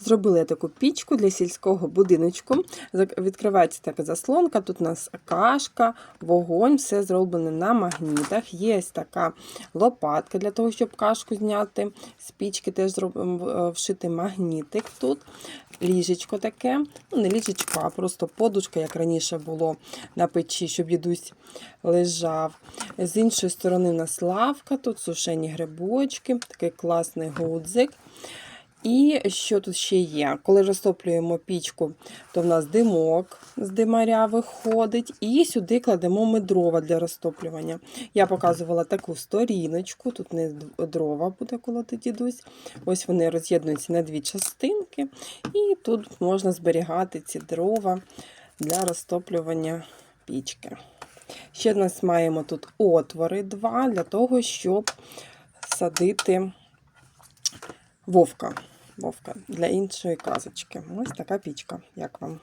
Зробили я таку пічку для сільського будиночку. Відкривається така заслонка. Тут у нас кашка, вогонь, все зроблено на магнітах. Є така лопатка для того, щоб кашку зняти. З пічки теж е, вшити магнітик тут. Ліжечко таке, ну не ліжечко, а просто подушка, як раніше було на печі, щоб дідусь лежав. З іншої сторони у нас лавка, тут сушені грибочки, такий класний гудзик. І що тут ще є? Коли розтоплюємо пічку, то в нас димок з димаря виходить, і сюди кладемо ми дрова для розтоплювання. Я показувала таку сторіночку, тут не дрова буде колоти дідусь. Ось вони роз'єднуються на дві частинки, і тут можна зберігати ці дрова для розтоплювання пічки. Ще в нас маємо тут отвори два для того, щоб садити вовка. Вовка для іншої казочки. Ось така пічка. Як вам?